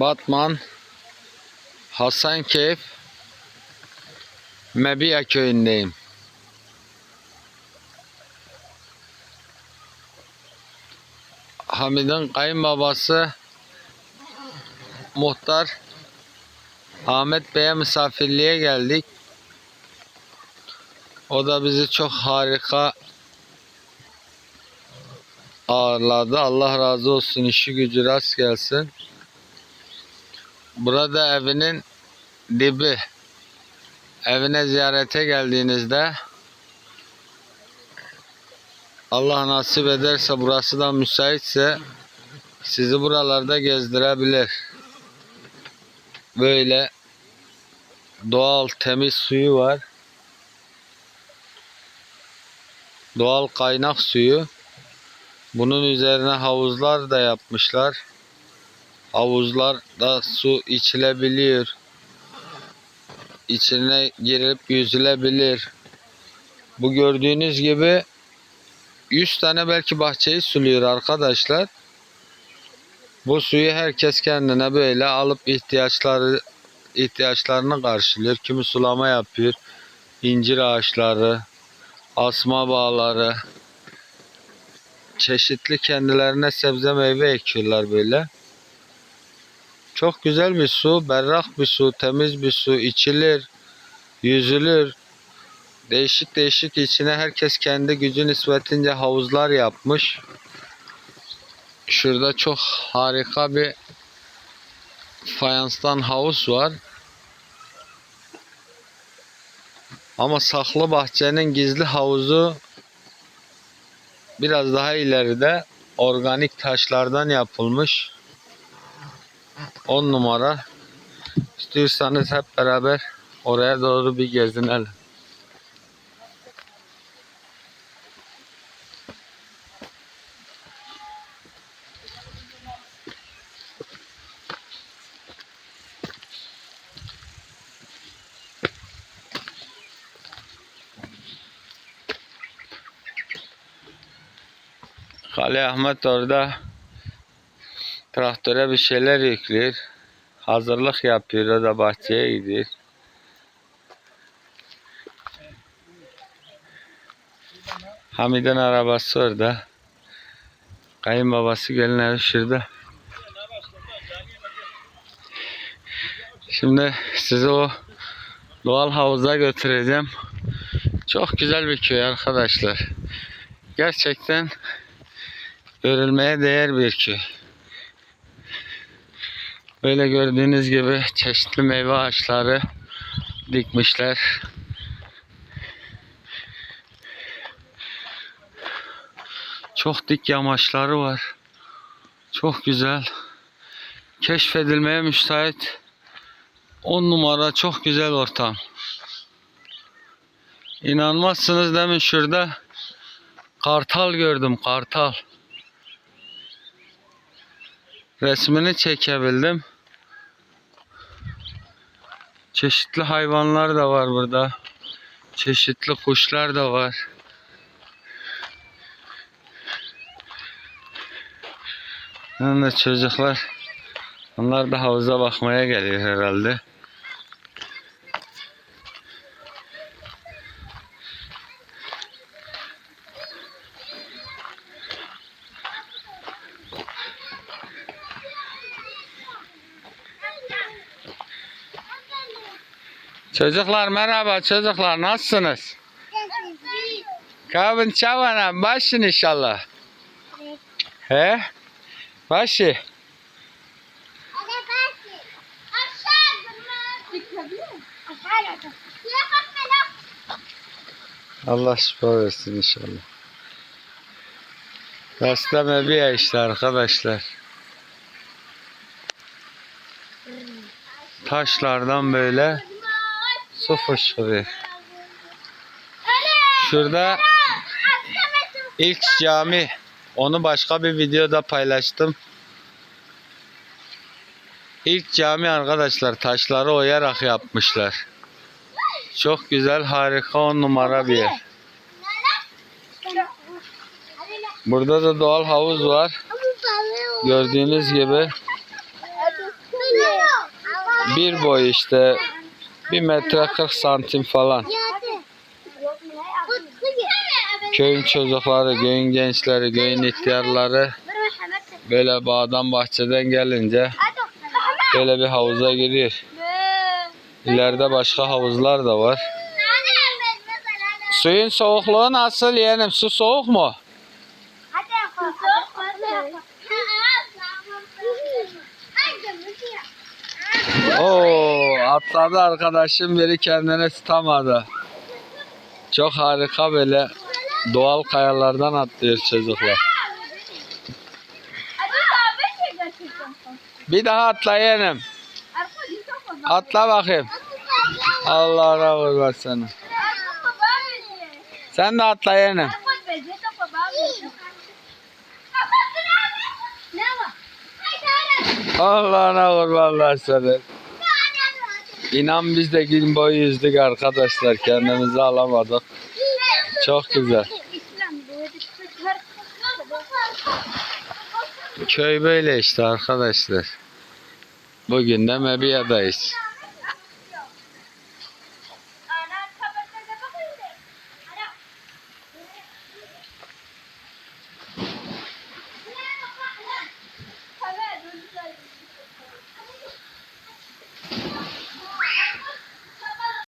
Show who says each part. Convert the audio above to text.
Speaker 1: Batman Hasankeyf Mebiya köyündeyim. Hamid'in kayınbabası muhtar Ahmet Bey'e misafirliğe geldik. O da bizi çok harika ağırladı. Allah razı olsun. işi gücü rast gelsin. Burada evinin dibi. Evine ziyarete geldiğinizde Allah nasip ederse burası da müsaitse sizi buralarda gezdirebilir. Böyle doğal temiz suyu var. Doğal kaynak suyu. Bunun üzerine havuzlar da yapmışlar. Havuzlarda su içilebiliyor. İçine girip yüzülebilir. Bu gördüğünüz gibi 100 tane belki bahçeyi suluyor arkadaşlar. Bu suyu herkes kendine böyle alıp ihtiyaçları ihtiyaçlarını karşılıyor. Kimi sulama yapıyor. İncir ağaçları, asma bağları, çeşitli kendilerine sebze meyve ekiyorlar böyle. Çok güzel bir su, berrak bir su, temiz bir su, içilir, yüzülür. Değişik değişik içine herkes kendi gücü nispetince havuzlar yapmış. Şurada çok harika bir fayanstan havuz var. Ama saklı bahçenin gizli havuzu biraz daha ileride organik taşlardan yapılmış. 10 numara. İstiyorsanız hep beraber oraya doğru bir gezinelim. Kale Ahmet orada traktöre bir şeyler yüklüyor. Hazırlık yapıyor. O da bahçeye gidiyor. Hamid'in arabası orada. Kayınbabası gelin evi şurada. Şimdi sizi o doğal havuza götüreceğim. Çok güzel bir köy arkadaşlar. Gerçekten görülmeye değer bir köy. Böyle gördüğünüz gibi çeşitli meyve ağaçları dikmişler. Çok dik yamaçları var. Çok güzel. Keşfedilmeye müsait. 10 numara çok güzel ortam. İnanmazsınız demin şurada kartal gördüm kartal. Resmini çekebildim. Çeşitli hayvanlar da var burada. Çeşitli kuşlar da var. Yani çocuklar onlar da havuza bakmaya geliyor herhalde. Çocuklar merhaba çocuklar nasılsınız? Kahvin çavana başın inşallah. He? Başı. Allah şifa versin inşallah. Besleme bir işte arkadaşlar. Taşlardan böyle su fışkırıyor. Şurada ilk cami. Onu başka bir videoda paylaştım. İlk cami arkadaşlar taşları oyarak yapmışlar. Çok güzel harika on numara bir yer. Burada da doğal havuz var. Gördüğünüz gibi Bir boy işte bir metre 40 santim falan. Köyün çocukları, köyün gençleri, köyün ihtiyarları böyle bağdan bahçeden gelince böyle bir havuza giriyor. İleride başka havuzlar da var. Suyun soğukluğu nasıl yeğenim? Su soğuk mu? Oo, atladı arkadaşım biri kendini tutamadı. Çok harika böyle doğal kayalardan atlıyor çocuklar. Bir daha atla. Atla bakayım. Allah razı olsun. Sen de atla yeğenim. Allah'ına kurbanlar seni. İnan biz de gün boyu yüzdük arkadaşlar. Kendimizi alamadık. Çok güzel. Köy böyle işte arkadaşlar. Bugün de Mebiye'deyiz.